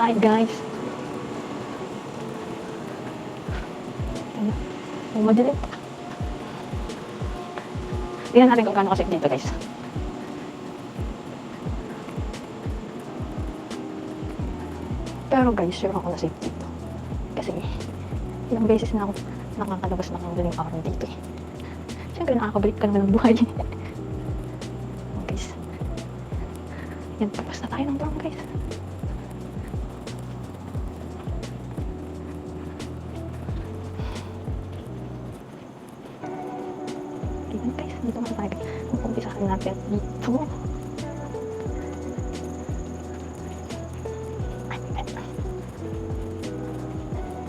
tayo guys. Ang madilim. Tingnan natin kung gaano kasi dito guys. Pero guys, sure ako na safe dito. Kasi ilang beses na ako nakakalabas ng madaling araw dito eh. Siyempre nakakabalik ka naman ng buhay. oh, guys. Yan, tapos na tayo ng dorm guys. Ayan guys, dito na tayo. Mag-umpisa natin dito.